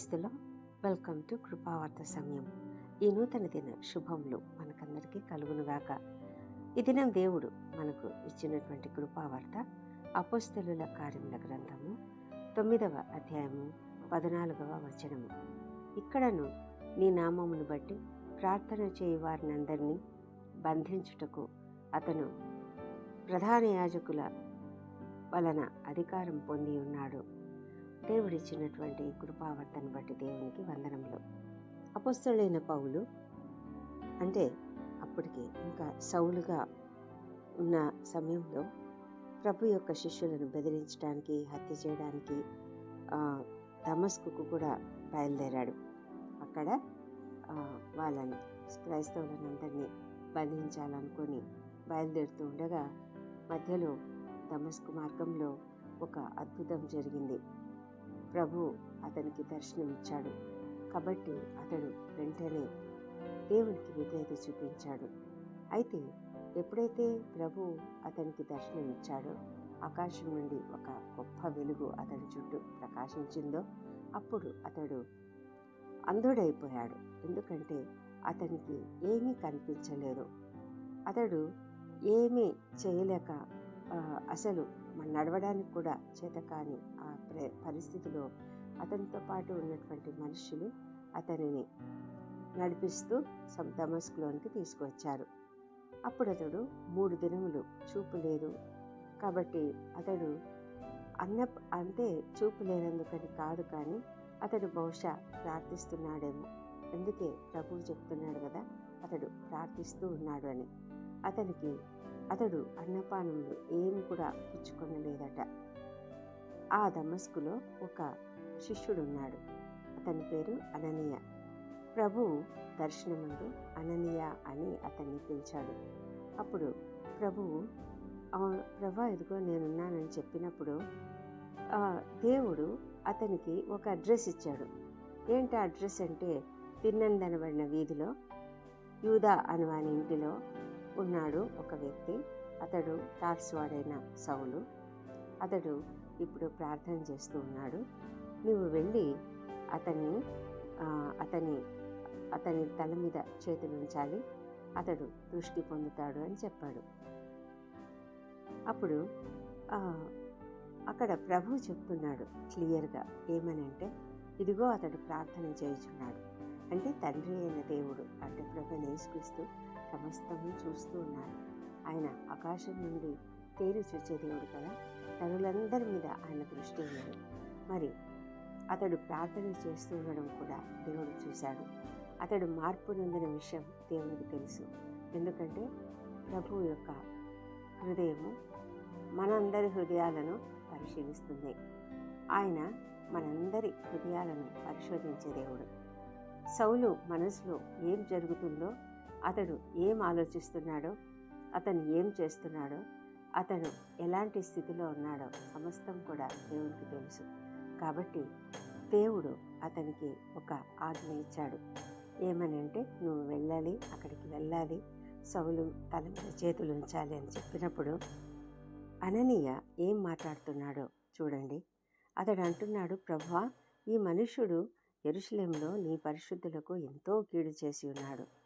ప్రైజ్లో welcome to కృపావార్త సమయం. ఈ నూతన దిన శుభములు మనకందరికీ కలుగునుగాక. ఈ దినం దేవుడు మనకు ఇచ్చినటువంటి కృపావార్త అపోస్తలుల కార్యముల గ్రంథము తొమ్మిదవ అధ్యాయము పద్నాలుగవ వచనము. ఇక్కడను నీ నామమును బట్టి ప్రార్థన చేయి వారినందరినీ బంధించుటకు అతను ప్రధాన యాజకుల వలన అధికారం పొంది ఉన్నాడు. దేవుడిచ్చినటువంటి కృపావర్తను బట్టి దేవునికి వందనములు. అపస్తులైన పౌలు అంటే అప్పటికి ఇంకా సౌలుగా ఉన్న సమయంలో ప్రభు యొక్క శిష్యులను బెదిరించడానికి హత్య చేయడానికి ఆ, దమస్కుకు కూడా బయలుదేరాడు. అక్కడ వాళ్ళని వాళ్ళని క్రైస్తవులనందరినీ బంధించాలనుకొని బయలుదేరుతూ ఉండగా మధ్యలో దమస్కు మార్గంలో ఒక అద్భుతం జరిగింది. ప్రభు అతనికి దర్శనమిచ్చాడు. కాబట్టి అతడు వెంటనే దేవునికి విధేయత చూపించాడు. అయితే ఎప్పుడైతే ప్రభు అతనికి దర్శనమిచ్చాడో ఆకాశం నుండి ఒక గొప్ప వెలుగు అతని చుట్టూ ప్రకాశించిందో అప్పుడు అతడు అంధుడైపోయాడు. ఎందుకంటే అతనికి ఏమీ కనిపించలేదు. అతడు ఏమీ చేయలేక అసలు నడవడానికి కూడా చేతకాని ఆ పరిస్థితిలో అతనితో పాటు ఉన్నటువంటి మనుషులు అతనిని నడిపిస్తూ సం- దమస్కులోనికి తీసుకువచ్చారు. అప్పుడు అతడు మూడు దినములు చూపు లేదు. కాబట్టి అతడు అన్న అంటే చూపు లేనందుకని కాదు కానీ అతడు బహుశా ప్రార్థిస్తున్నాడేమో. అందుకే ప్రభువు చెప్తున్నాడు కదా అతడు ప్రార్థిస్తూ ఉన్నాడు అని. అతనికి అతడు అన్నపానంలో ఏమి కూడా పుచ్చుకొనలేదట. ఆ దమస్కులో ఒక శిష్యుడు ఉన్నాడు అతని పేరు అననీయ. ప్రభువు దర్శనమందు అననీయ అని అతన్ని పిలిచాడు. అప్పుడు ప్రభువు ప్రభా ఇదిగో నేనున్నానని చెప్పినప్పుడు ఆ, దేవుడు అతనికి ఒక అడ్రస్ ఇచ్చాడు. ఏంటి ఆ అడ్రస్ అంటే తిన్నందనబడిన వీధిలో యూదా అనువాని ఇంటిలో ఉన్నాడు ఒక వ్యక్తి. అతడు టార్స్వాడైన సౌలు. అతడు ఇప్పుడు ప్రార్థన చేస్తూ ఉన్నాడు. నువ్వు వెళ్ళి అతన్ని అతని అతని తల మీద చేతులు ఉంచాలి. అతడు దృష్టి పొందుతాడు అని చెప్పాడు. అప్పుడు అక్కడ ప్రభు చెప్తున్నాడు క్లియర్గా ఏమని అంటే ఇదిగో అతడు ప్రార్థన చేయుచున్నాడు. అంటే తండ్రి అయిన దేవుడు అంటే ప్రభు నేసుక్రీస్తు సమస్తము చూస్తూ ఉన్నారు. ఆయన ఆకాశం నుండి తేరి చూచే దేవుడు కదా? తనులందరి మీద ఆయన దృష్టి ఉన్నది. మరి అతడు ప్రార్థన చేస్తూ ఉండడం కూడా దేవుడు చూశాడు. అతడు మార్పు నొందిన విషయం దేవునికి తెలుసు. ఎందుకంటే ప్రభు యొక్క హృదయము మనందరి హృదయాలను పరిశీలిస్తుంది. ఆయన మనందరి హృదయాలను పరిశోధించే దేవుడు. సౌలు మనసులో ఏం జరుగుతుందో అతడు ఏం ఆలోచిస్తున్నాడో అతను ఏం చేస్తున్నాడో అతను ఎలాంటి స్థితిలో ఉన్నాడో సమస్తం కూడా దేవునికి తెలుసు. కాబట్టి దేవుడు అతనికి ఒక ఆజ్ఞ ఇచ్చాడు. ఏమని అంటే నువ్వు వెళ్ళాలి అక్కడికి వెళ్ళాలి సౌలు తన మీద చేతులు ఉంచాలి అని చెప్పినప్పుడు అననీయ ఏం మాట్లాడుతున్నాడో చూడండి. అతడు అంటున్నాడు ప్రభా ఈ మనుష్యుడు ఎరుషలేంలో నీ పరిశుద్ధులకు ఎంతో కీడు చేసి ఉన్నాడు.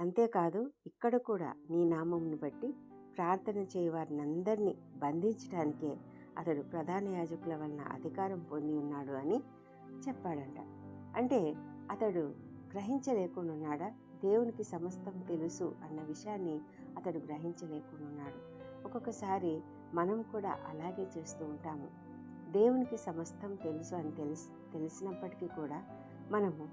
అంతేకాదు ఇక్కడ కూడా నీ నామంను బట్టి ప్రార్థన చేయవారిని అందరినీ బంధించడానికే అతడు ప్రధాన యాజకుల వలన అధికారం పొంది ఉన్నాడు అని చెప్పాడంట. అంటే అతడు గ్రహించలేకుండా దేవునికి సమస్తం తెలుసు అన్న విషయాన్ని అతడు గ్రహించలేకుండా ఒక్కొక్కసారి మనం కూడా అలాగే చేస్తూ ఉంటాము. దేవునికి సమస్తం తెలుసు అని తెలిసి తెలిసినప్పటికీ కూడా మనము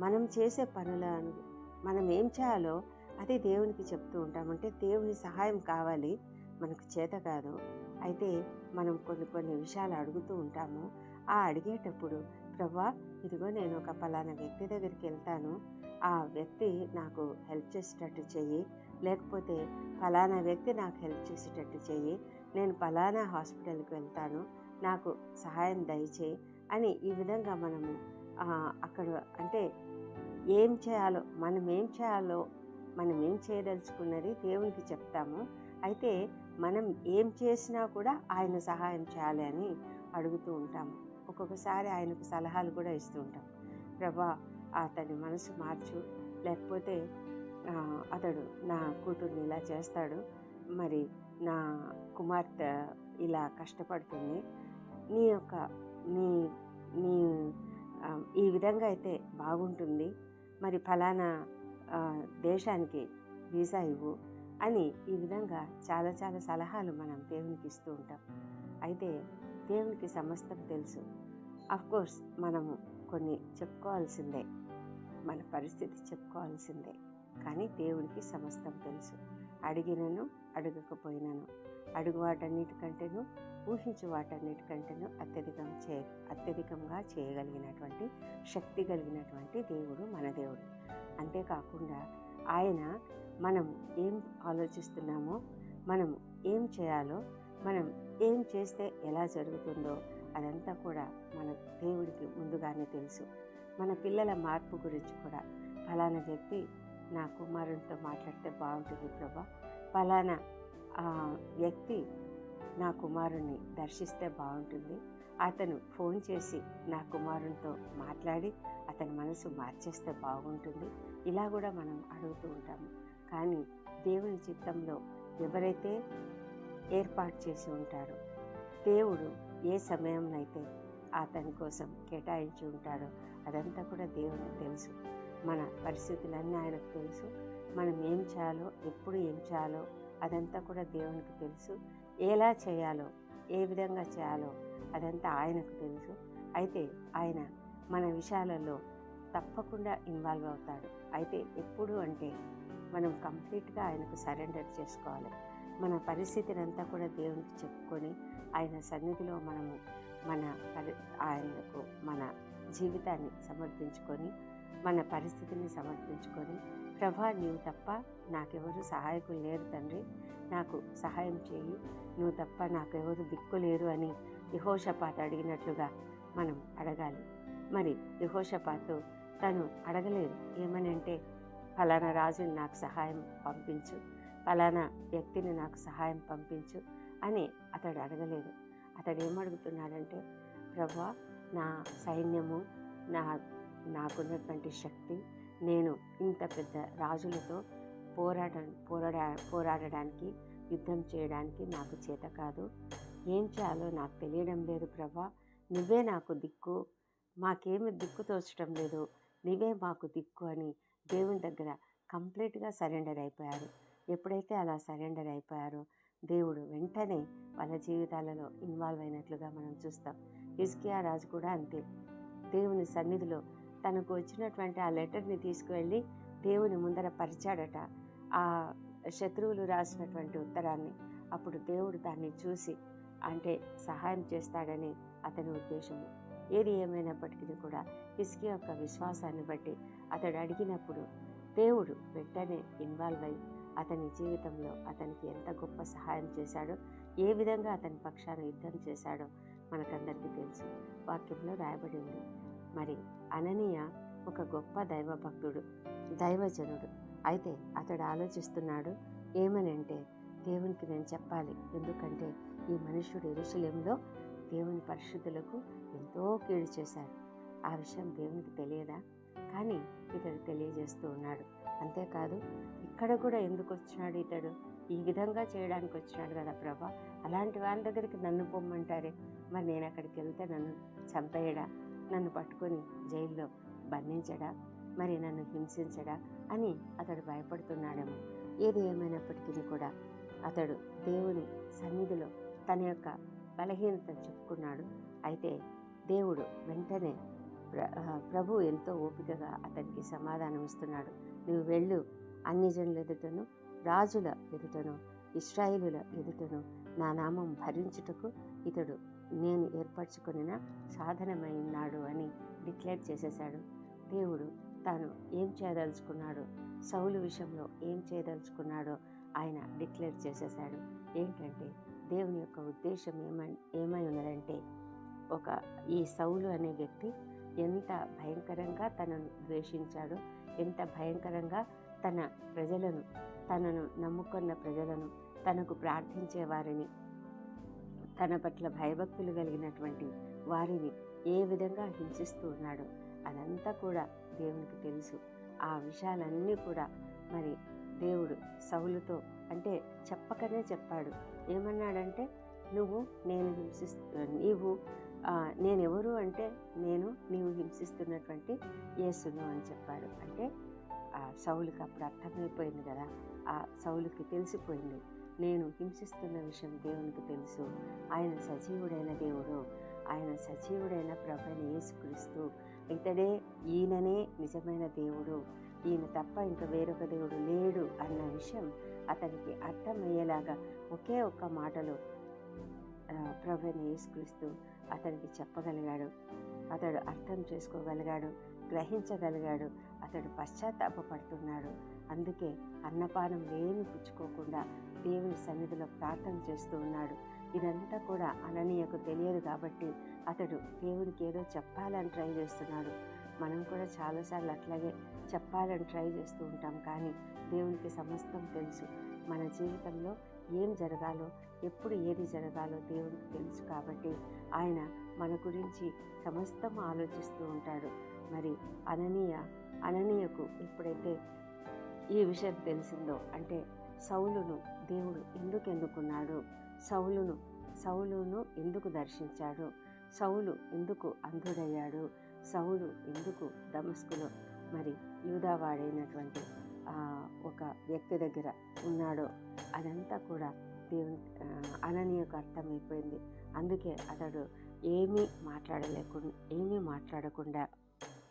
మనం చేసే పనులను మనం ఏం చేయాలో అది దేవునికి చెప్తూ ఉంటాం. అంటే దేవుని సహాయం కావాలి మనకు చేత కాదు. అయితే మనం కొన్ని కొన్ని విషయాలు అడుగుతూ ఉంటాము. ఆ అడిగేటప్పుడు ప్రభా ఇదిగో నేను ఒక పలానా వ్యక్తి దగ్గరికి వెళ్తాను. ఆ వ్యక్తి నాకు హెల్ప్ చేసేటట్టు చెయ్యి. లేకపోతే ఫలానా వ్యక్తి నాకు హెల్ప్ చేసేటట్టు చెయ్యి. నేను ఫలానా హాస్పిటల్కి వెళ్తాను. నాకు సహాయం దయచేయి అని ఈ విధంగా మనము అక్కడ అంటే ఏం చేయాలో మనం ఏం చేయాలో మనం ఏం చేయదలుచుకున్నది దేవునికి చెప్తాము. అయితే మనం ఏం చేసినా కూడా ఆయన సహాయం చేయాలి అని అడుగుతూ ఉంటాము. ఒక్కొక్కసారి ఆయనకు సలహాలు కూడా ఇస్తూ ఉంటాం. ప్రభా అతని మనసు మార్చు. లేకపోతే అతడు నా కూతుర్ని ఇలా చేస్తాడు. మరి నా కుమార్తె ఇలా కష్టపడుతుంది. నీ యొక్క నీ నీ ఈ విధంగా అయితే బాగుంటుంది. మరి ఫలానా దేశానికి వీసా ఇవ్వు అని ఈ విధంగా చాలా చాలా సలహాలు మనం దేవునికి ఇస్తూ ఉంటాం. అయితే దేవునికి సమస్తం తెలుసు. కోర్స్ మనము కొన్ని చెప్పుకోవాల్సిందే. మన పరిస్థితి చెప్పుకోవాల్సిందే. కానీ దేవునికి సమస్తం తెలుసు. అడిగినను అడగకపోయినను. అడుగు వాటన్నిటికంటేను ఊహించు వాటన్నిటికంటే అత్యధికం చే అత్యధికంగా చేయగలిగినటువంటి శక్తి కలిగినటువంటి దేవుడు మన దేవుడు. అంతేకాకుండా ఆయన మనం ఏం ఆలోచిస్తున్నామో మనం ఏం చేయాలో మనం ఏం చేస్తే ఎలా జరుగుతుందో అదంతా కూడా మన దేవుడికి ముందుగానే తెలుసు. మన పిల్లల మార్పు గురించి కూడా ఫలానా వ్యక్తి నా కుమారునితో మాట్లాడితే బాగుంటుంది ప్రభా. ఫలానా ఆ, వ్యక్తి నా కుమారుణ్ణి దర్శిస్తే బాగుంటుంది. అతను ఫోన్ చేసి నా కుమారునితో మాట్లాడి అతని మనసు మార్చేస్తే బాగుంటుంది. ఇలా కూడా మనం అడుగుతూ ఉంటాము. కానీ దేవుని చిత్తంలో ఎవరైతే ఏర్పాటు చేసి ఉంటారో దేవుడు ఏ సమయంలో అయితే అతని కోసం కేటాయించి ఉంటాడో అదంతా కూడా దేవునికి తెలుసు. మన పరిస్థితులన్నీ ఆయనకు తెలుసు. మనం ఏం చేయాలో ఎప్పుడు ఏం చేయాలో అదంతా కూడా దేవునికి తెలుసు. ఎలా చేయాలో ఏ విధంగా చేయాలో అదంతా ఆయనకు తెలుసు. అయితే ఆయన మన విషయాలలో తప్పకుండా ఇన్వాల్వ్ అవుతాడు. అయితే ఎప్పుడు అంటే మనం కంప్లీట్గా ఆయనకు సరెండర్ చేసుకోవాలి. మన పరిస్థితిని అంతా కూడా దేవునికి చెప్పుకొని ఆయన సన్నిధిలో మనము మన పరి ఆయనకు మన జీవితాన్ని సమర్పించుకొని మన పరిస్థితిని సమర్పించుకొని ప్రభా నీవు తప్ప నాకెవరు సహాయకులు లేరు తండ్రి. నాకు సహాయం చేయి. నువ్వు తప్ప నాకెవరు దిక్కు లేరు అని యహోషపాత అడిగినట్లుగా మనం అడగాలి. మరి యహోషపాతు తను అడగలేదు. ఏమనంటే ఫలానా రాజుని నాకు సహాయం పంపించు. ఫలానా వ్యక్తిని నాకు సహాయం పంపించు అని అతడు అడగలేదు. అతడు ఏమడుగుతున్నాడంటే ప్రభా నా సైన్యము నా నాకున్నటువంటి శక్తి నేను ఇంత పెద్ద రాజులతో పోరాట పోరాడా పోరాడడానికి యుద్ధం చేయడానికి నాకు చేత కాదు. ఏం చేయాలో నాకు తెలియడం లేదు ప్రభా. నువ్వే నాకు దిక్కు. మాకేమి దిక్కు తోచడం లేదు. నువ్వే మాకు దిక్కు అని దేవుని దగ్గర కంప్లీట్గా సరెండర్ అయిపోయారు. ఎప్పుడైతే అలా సరెండర్ అయిపోయారో దేవుడు వెంటనే వాళ్ళ జీవితాలలో ఇన్వాల్వ్ అయినట్లుగా మనం చూస్తాం. ఇస్కియా రాజు కూడా అంతే. దేవుని సన్నిధిలో తనకు వచ్చినటువంటి ఆ లెటర్ని తీసుకువెళ్ళి దేవుని ముందర పరిచాడట. ఆ శత్రువులు రాసినటువంటి ఉత్తరాన్ని. అప్పుడు దేవుడు దాన్ని చూసి అంటే సహాయం చేస్తాడని అతని ఉద్దేశము. ఏది ఏమైనప్పటికీ కూడా హిస్కి యొక్క విశ్వాసాన్ని బట్టి అతడు అడిగినప్పుడు దేవుడు వెంటనే ఇన్వాల్వ్ అయి అతని జీవితంలో అతనికి ఎంత గొప్ప సహాయం చేశాడో ఏ విధంగా అతని పక్షాన యుద్ధం చేశాడో మనకందరికీ తెలుసు. వాక్యంలో రాయబడి ఉంది. మరి అననీయ ఒక గొప్ప దైవభక్తుడు దైవజనుడు. అయితే అతడు ఆలోచిస్తున్నాడు ఏమని అంటే దేవునికి నేను చెప్పాలి. ఎందుకంటే ఈ మనుషుడు ఎరుశలేంలో దేవుని పరిశుద్ధులకు ఎంతో కీడు చేశాడు. ఆ విషయం దేవునికి తెలియదా? కానీ ఇతడు తెలియజేస్తూ ఉన్నాడు. అంతేకాదు ఇక్కడ కూడా ఎందుకు వచ్చినాడు ఇతడు? ఈ విధంగా చేయడానికి వచ్చినాడు కదా ప్రభా. అలాంటి వారి దగ్గరికి నన్ను పొమ్మంటారే. మరి నేను అక్కడికి వెళ్తే నన్ను చంపేయడా? నన్ను పట్టుకొని జైల్లో బంధించడా? మరి నన్ను హింసించడా? అని అతడు భయపడుతున్నాడేమో. ఏది ఏమైనప్పటికీ కూడా అతడు దేవుని సన్నిధిలో తన యొక్క బలహీనతను చెప్పుకున్నాడు. అయితే దేవుడు వెంటనే ప్ర- ప్రభు ఎంతో ఓపికగా అతనికి సమాధానం ఇస్తున్నాడు. నువ్వు వెళ్ళు అన్ని జనుల ఎదుటను రాజుల ఎదుటను ఇస్రాయిలుల ఎదుటను నా నామం భరించుటకు ఇతడు నేను ఏర్పరచుకున్న సాధనమైనాడు అని డిక్లేర్ చేసేశాడు. దేవుడు తాను ఏం చేయదలుచుకున్నాడో సౌలు విషయంలో ఏం చేయదలుచుకున్నాడో ఆయన డిక్లేర్ చేసేశాడు. ఏంటంటే దేవుని యొక్క ఉద్దేశం ఏమై ఏమై ఉన్నదంటే ఒక ఈ సౌలు అనే వ్యక్తి ఎంత భయంకరంగా తనను ద్వేషించాడో ఎంత భయంకరంగా తన ప్రజలను తనను నమ్ముకున్న ప్రజలను తనకు ప్రార్థించే వారిని తన పట్ల భయభక్తులు కలిగినటువంటి వారిని ఏ విధంగా హింసిస్తూ ఉన్నాడో అదంతా కూడా దేవునికి తెలుసు. ఆ విషయాలన్నీ కూడా మరి దేవుడు సౌలుతో అంటే చెప్పకనే చెప్పాడు. ఏమన్నాడంటే నువ్వు నేను హింసిస్తు నీవు నేను నేనెవరు అంటే నేను నీవు హింసిస్తున్నటువంటి యేసును అని చెప్పాడు. అంటే ఆ సౌలుకి అప్పుడు అర్థమైపోయింది కదా. ఆ సౌలుకి తెలిసిపోయింది. నేను హింసిస్తున్న విషయం దేవునికి తెలుసు. ఆయన సజీవుడైన దేవుడు. ఆయన సజీవుడైన ప్రభుని యేసుక్రీస్తు. ఇతడే ఈయననే నిజమైన దేవుడు. ఈయన తప్ప ఇంకా వేరొక దేవుడు లేడు అన్న విషయం అతనికి అర్థమయ్యేలాగా ఒకే ఒక్క మాటలో ప్రభుని యేసుక్రీస్తు అతనికి చెప్పగలిగాడు. అతడు అర్థం చేసుకోగలిగాడు గ్రహించగలిగాడు. అతడు పశ్చాత్తాపడుతున్నాడు అందుకే అన్నపానం ఏమి పుచ్చుకోకుండా దేవుని సన్నిధిలో ప్రార్థన చేస్తూ ఉన్నాడు. ఇదంతా కూడా అననీయకు తెలియదు కాబట్టి అతడు దేవునికి ఏదో చెప్పాలని ట్రై చేస్తున్నాడు. మనం కూడా చాలాసార్లు అట్లాగే చెప్పాలని ట్రై చేస్తూ ఉంటాం కానీ దేవునికి సమస్తం తెలుసు. మన జీవితంలో ఏం జరగాలో ఎప్పుడు ఏది జరగాలో దేవునికి తెలుసు కాబట్టి ఆయన మన గురించి సమస్తం ఆలోచిస్తూ ఉంటాడు. మరి అననీయ అననీయకు ఎప్పుడైతే ఈ విషయం తెలిసిందో? అంటే సౌలును దేవుడు ఎందుకు ఎన్నుకున్నాడు సౌలును సౌలును ఎందుకు దర్శించాడు? సౌలు ఎందుకు అంధుడయ్యాడు? సౌలు ఎందుకు దమస్కులో? మరి యూదావాడైనటువంటి ఒక వ్యక్తి దగ్గర ఉన్నాడో అదంతా కూడా దేవుని అననీయకు అర్థమైపోయింది. అందుకే అతడు ఏమీ మాట్లాడలేకుండా ఏమీ మాట్లాడకుండా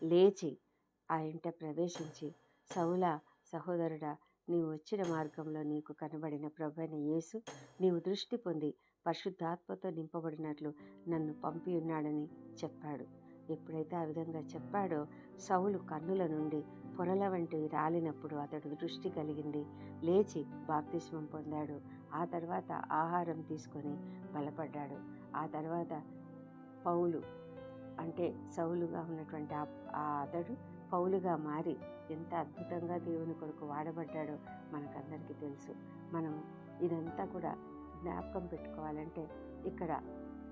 లేచి ఆ ఇంట ప్రవేశించి సౌలా సహోదరుడా నీవు వచ్చిన మార్గంలో నీకు కనబడిన ప్రభైన యేసు నీవు దృష్టి పొంది పరిశుద్ధాత్మతో నింపబడినట్లు నన్ను పంపి ఉన్నాడని చెప్పాడు. ఎప్పుడైతే ఆ విధంగా చెప్పాడో సౌలు కన్నుల నుండి పొరల వంటివి రాలినప్పుడు అతడు దృష్టి కలిగింది. లేచి బాప్తిస్మం పొందాడు. ఆ తర్వాత ఆహారం తీసుకొని బలపడ్డాడు. ఆ తర్వాత పౌలు అంటే సౌలుగా ఉన్నటువంటి ఆ ఆ అతడు పౌలుగా మారి ఎంత అద్భుతంగా దేవుని కొరకు వాడబడ్డాడో మనకందరికీ తెలుసు. మనం ఇదంతా కూడా జ్ఞాపకం పెట్టుకోవాలంటే ఇక్కడ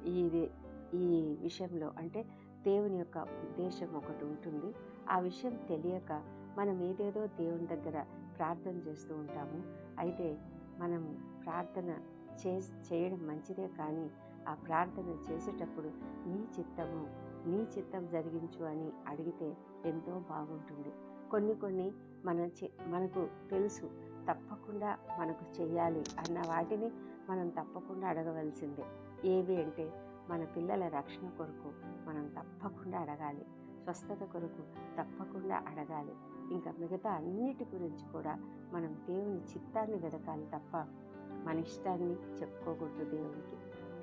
ఇది ఈ విషయంలో అంటే దేవుని యొక్క ఉద్దేశం ఒకటి ఉంటుంది. ఆ విషయం తెలియక మనం ఏదేదో దేవుని దగ్గర ప్రార్థన చేస్తూ ఉంటాము. అయితే మనం ప్రార్థన చే చేయడం మంచిదే కానీ ఆ ప్రార్థన చేసేటప్పుడు నీ చిత్తము నీ చిత్తం జరిగించు అని అడిగితే ఎంతో బాగుంటుంది. కొన్ని కొన్ని మన మనకు తెలుసు తప్పకుండా మనకు చేయాలి అన్న వాటిని మనం తప్పకుండా అడగవలసిందే. ఏవి అంటే మన పిల్లల రక్షణ కొరకు మనం తప్పకుండా అడగాలి. స్వస్థత కొరకు తప్పకుండా అడగాలి. ఇంకా మిగతా అన్నిటి గురించి కూడా మనం దేవుని చిత్తాన్ని వెతకాలి తప్ప మన ఇష్టాన్ని చెప్పుకోకూడదు దేవునికి.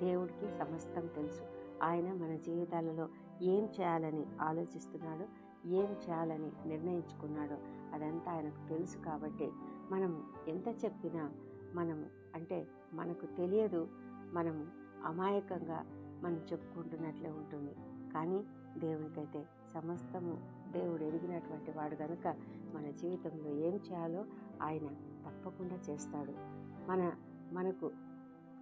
దేవుడికి సమస్తం తెలుసు. ఆయన మన జీవితాలలో ఏం చేయాలని ఆలోచిస్తున్నాడో ఏం చేయాలని నిర్ణయించుకున్నాడో అదంతా ఆయనకు తెలుసు కాబట్టి మనం ఎంత చెప్పినా మనము అంటే మనకు తెలియదు మనము అమాయకంగా మనం చెప్పుకుంటున్నట్లే ఉంటుంది. కానీ దేవునికైతే సమస్తము దేవుడు ఎరిగినటువంటి వాడు కనుక మన జీవితంలో ఏం చేయాలో ఆయన తప్పకుండా చేస్తాడు. మన మనకు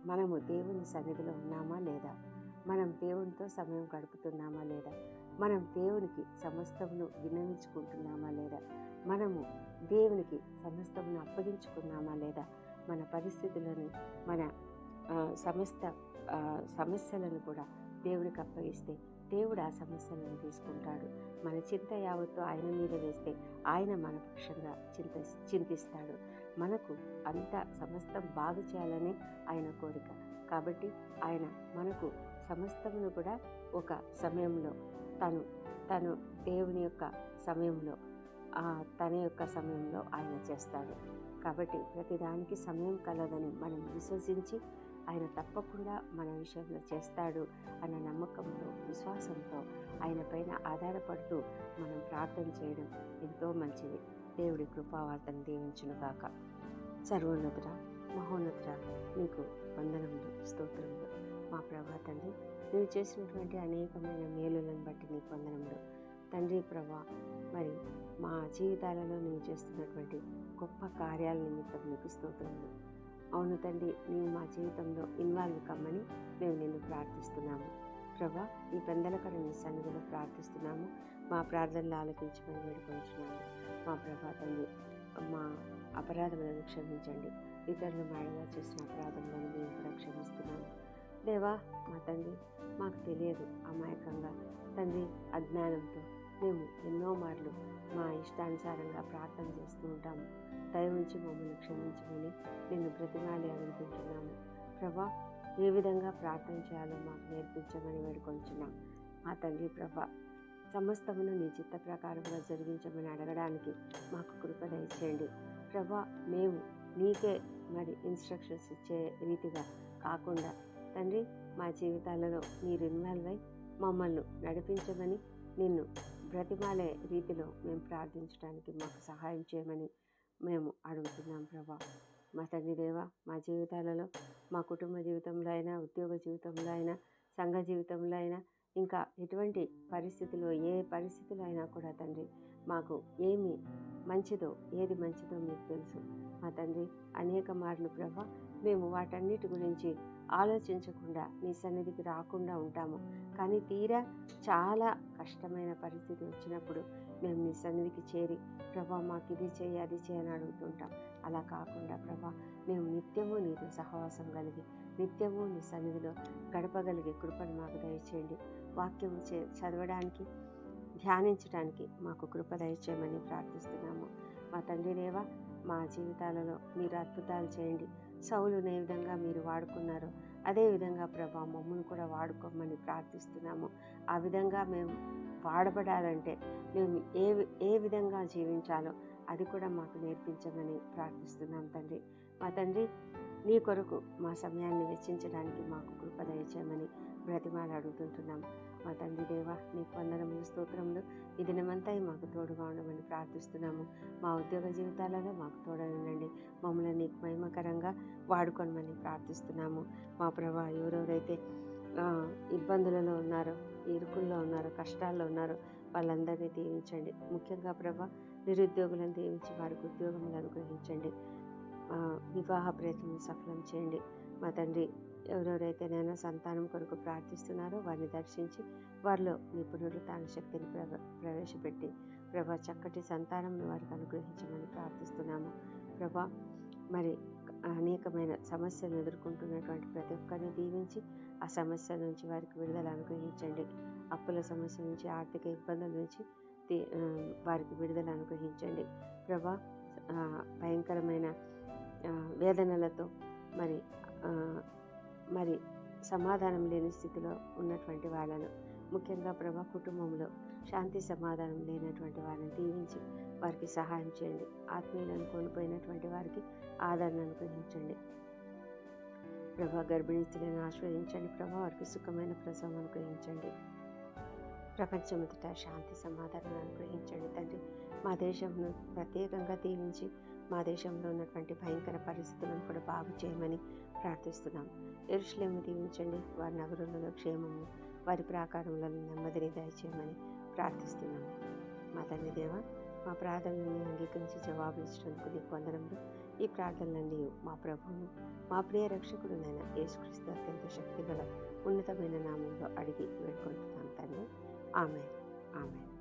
మనము దేవుని సన్నిధిలో ఉన్నామా లేదా? మనం దేవునితో సమయం గడుపుతున్నామా లేదా? మనం దేవునికి సమస్తమును విన్నవించుకుంటున్నామా లేదా? మనము దేవునికి సమస్తమును అప్పగించుకున్నామా లేదా? మన పరిస్థితులను మన సమస్త సమస్యలను కూడా దేవునికి అప్పగిస్తే దేవుడు ఆ సమస్యలను తీసుకుంటాడు. మన చింత యావత్తు ఆయన మీద వేస్తే ఆయన మన పక్షంగా చింత చింతిస్తాడు. మనకు అంత సమస్తం బాగు చేయాలనే ఆయన కోరిక. కాబట్టి ఆయన మనకు సమస్తమును కూడా ఒక సమయంలో తను తను దేవుని యొక్క సమయంలో ఆ, తన యొక్క సమయంలో ఆయన చేస్తాడు. కాబట్టి ప్రతిదానికి సమయం కలదని మనం విశ్వసించి ఆయన తప్పకుండా మన విషయంలో చేస్తాడు అన్న నమ్మకంతో విశ్వాసంతో ఆయన పైన ఆధారపడుతూ మనం ప్రార్థన చేయడం ఎంతో మంచిది. దేవుడి కృపావార్తను దీవించునుగాక. సర్వోన్నతుడ మహోన్నతుడ నీకు వందనములు. ప్రభా తండ్రి నువ్వు చేసినటువంటి అనేకమైన మేలులను బట్టి నీ వందనములు. తండ్రి ప్రభా మరి మా జీవితాలలో నువ్వు చేస్తున్నటువంటి గొప్ప కార్యాల నిమిత్తం నీకు స్తోత్రములు. అవును తండ్రి నీవు మా జీవితంలో ఇన్వాల్వ్ కమ్మని మేము నిన్ను ప్రార్థిస్తున్నాము. ప్రభా ఈ పెందలకర నీ సన్నిధిలో ప్రార్థిస్తున్నాము. మా ప్రార్థనలు ఆలకించమని వేడుకొంచున్నాము. మా ప్రభా తండ్రి మా అపరాధములను క్షమించండి. ఇతరులు మాయగా చేసిన అపరాధములను మేము కూడా క్షమిస్తున్నాము. దేవా మా తండ్రి మాకు తెలియదు అమాయకంగా. తండ్రి అజ్ఞానంతో మేము ఎన్నో మార్లు మా ఇష్టానుసారంగా ప్రార్థన చేస్తూ ఉంటాము. దయ మమ్మల్ని క్షమించమని నిన్ను ప్రతిమాలి అనుకుంటున్నాము. ప్రభా ఏ విధంగా ప్రార్థన చేయాలో మాకు నేర్పించమని వేడుకొంచున్నాం. మా తండ్రి ప్రభా సమస్తమును నీ చిత్త ప్రకారంగా జరిగించమని అడగడానికి మాకు కృప దయచేయండి. ప్రభా మేము నీకే మరి ఇన్స్ట్రక్షన్స్ ఇచ్చే రీతిగా కాకుండా తండ్రి మా జీవితాలలో మీరు ఇన్వాల్వ్ అయి మమ్మల్ని నడిపించమని నిన్ను బ్రతిమాలే రీతిలో మేము ప్రార్థించడానికి మాకు సహాయం చేయమని మేము అడుగుతున్నాం ప్రభా. మా తండ్రి దేవ మా జీవితాలలో మా కుటుంబ జీవితంలో అయినా ఉద్యోగ జీవితంలో అయినా సంఘ జీవితంలో అయినా ఇంకా ఎటువంటి పరిస్థితిలో ఏ పరిస్థితిలో అయినా కూడా తండ్రి మాకు ఏమి మంచిదో ఏది మంచిదో మీకు తెలుసు. మా తండ్రి అనేక మార్లు ప్రభా మేము వాటన్నిటి గురించి ఆలోచించకుండా నీ సన్నిధికి రాకుండా ఉంటాము. కానీ తీరా చాలా కష్టమైన పరిస్థితి వచ్చినప్పుడు మేము నీ సన్నిధికి చేరి ప్రభా మాకు ఇది చేయి అది చేయని అడుగుతుంటాం. అలా కాకుండా ప్రభా మేము నిత్యము నీతో సహవాసం కలిగి నిత్యము నీ సన్నిధిలో గడపగలిగే కృపను మాకు దయచేయండి. వాక్యము చే చదవడానికి ధ్యానించడానికి మాకు కృప దయచేయమని ప్రార్థిస్తున్నాము. మా తండ్రి దేవ మా జీవితాలలో మీరు అద్భుతాలు చేయండి. సౌలును ఏ విధంగా మీరు వాడుకున్నారో అదేవిధంగా ప్రభా మమ్మల్ని కూడా వాడుకోమని ప్రార్థిస్తున్నాము. ఆ విధంగా మేము వాడబడాలంటే మేము ఏ ఏ విధంగా జీవించాలో అది కూడా మాకు నేర్పించమని ప్రార్థిస్తున్నాం తండ్రి. మా తండ్రి నీ కొరకు మా సమయాన్ని వెచ్చించడానికి మాకు కృప దయచేయమని బ్రతిమాలు అడుగుతుంటున్నాం మా తండ్రి దేవ నీకు వందనములు స్తోత్రములు. ఈ దినమంతా మాకు తోడుగా ఉండమని ప్రార్థిస్తున్నాము. మా ఉద్యోగ జీవితాలలో మాకు తోడై ఉండండి మమ్మల్ని నీకు మహిమకరంగా వాడుకోనమని ప్రార్థిస్తున్నాము. మా ప్రభా ఎవరెవరైతే ఇబ్బందులలో ఉన్నారో ఇరుకుల్లో ఉన్నారో కష్టాల్లో ఉన్నారో వాళ్ళందరినీ దీవించండి. ముఖ్యంగా ప్రభా నిరుద్యోగులను దీవించి వారికి ఉద్యోగములు అనుగ్రహించండి. వివాహ ప్రయత్నం సఫలం చేయండి. మా తండ్రి ఎవరెవరైతే నేను సంతానం కొరకు ప్రార్థిస్తున్నారో వారిని దర్శించి వారిలో నిపుణులు పునరుత్న శక్తిని ప్రవ ప్రవేశపెట్టి ప్రభా చక్కటి సంతానంను వారికి అనుగ్రహించమని ప్రార్థిస్తున్నాము. ప్రభా మరి అనేకమైన సమస్యలు ఎదుర్కొంటున్నటువంటి ప్రతి ఒక్కరిని దీవించి ఆ సమస్య నుంచి వారికి విడుదల అనుగ్రహించండి. అప్పుల సమస్య నుంచి ఆర్థిక ఇబ్బందుల నుంచి తీ- వారికి విడుదల అనుగ్రహించండి. ప్రభా భయంకరమైన వేదనలతో మరి మరి సమాధానం లేని స్థితిలో ఉన్నటువంటి వాళ్ళను ముఖ్యంగా ప్రభా కుటుంబంలో శాంతి సమాధానం లేనటువంటి వారిని దీవించి వారికి సహాయం చేయండి. ఆత్మీయులను కోల్పోయినటువంటి వారికి ఆదరణ అనుగ్రహించండి. ప్రభా గర్భిణీ స్త్రీలను ఆశ్రయించండి. ప్రభా వారికి సుఖమైన ప్రసవం అనుగ్రహించండి. ప్రపంచమంతటా శాంతి సమాధానం అనుగ్రహించండి. తండ్రి మా దేశంను ప్రత్యేకంగా దీవించి మా దేశంలో ఉన్నటువంటి భయంకర పరిస్థితులను కూడా బాగు చేయమని ప్రార్థిస్తున్నాం. ఎరుషులేము దీవించండి. వారి నగరులలో క్షేమము వారి ప్రాకారములలో నెమ్మదిని దయచేయమని ప్రార్థిస్తున్నాం. మా తండ్రి దేవ మా ప్రార్థనలను అంగీకరించి జవాబు ఇచ్చినందుకు నీకు వందనములు. ఈ ప్రార్థనలన్నీ మా ప్రభువును మా ప్రియ రక్షకుడునైన యేసుక్రీస్తు అత్యంత శక్తిగల ఉన్నతమైన నామంలో అడిగి వేడుకుంటున్నాం తండ్రి. ఆమె ఆమె